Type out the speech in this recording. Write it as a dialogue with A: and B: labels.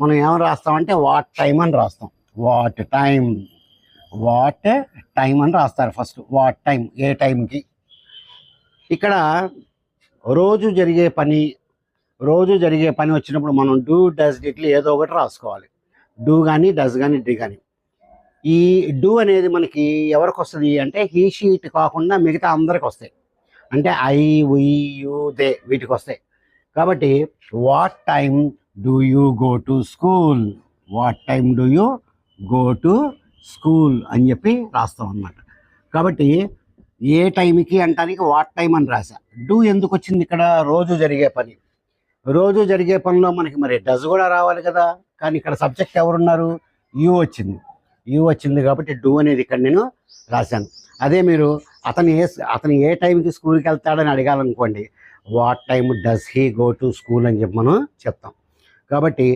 A: మనం ఏం రాస్తామంటే what time అని రాస్తాం. వాట్ టైం వాట్ టైం అని రాస్తారు ఫస్ట్. వాట్ టైం ఏ టైంకి ఇక్కడ రోజు జరిగే పని రోజు జరిగే పని వచ్చినప్పుడు మనం డూ డస్ డిట్లు ఏదో ఒకటి రాసుకోవాలి. డూ కానీ డస్ కానీ డి కానీ ఈ డూ అనేది మనకి ఎవరికి వస్తుంది అంటే హీ షీట్ కాకుండా మిగతా అందరికి వస్తాయి. అంటే ఐ ఉయ్ యూ దే వీటికి వస్తాయి. కాబట్టి what time do you go to school what time do you go to school అని చెప్పి రాస్తాం అన్నమాట. కాబట్టి ఏ టైంకి అంటానికి వాట్ టైం అని రాసా డూ ఎందుకు వచ్చింది ఇక్కడ? రోజు జరిగే పని. రోజు జరిగే పనిలో మనకి మరి డస్ కూడా రావాలి కదా. కానీ ఇక్కడ సబ్జెక్ట్ ఎవరున్నారు? యూ వచ్చింది. యూ వచ్చింది కాబట్టి డూ అనేది ఇక్కడ నేను రాశాను. అదే మీరు అతను ఏ అతను ఏ టైంకి స్కూల్కి వెళ్తాడని అడగాలనుకోండి. What time does he go to school అని చెప్పి మనం చెప్తాం. కాబట్టి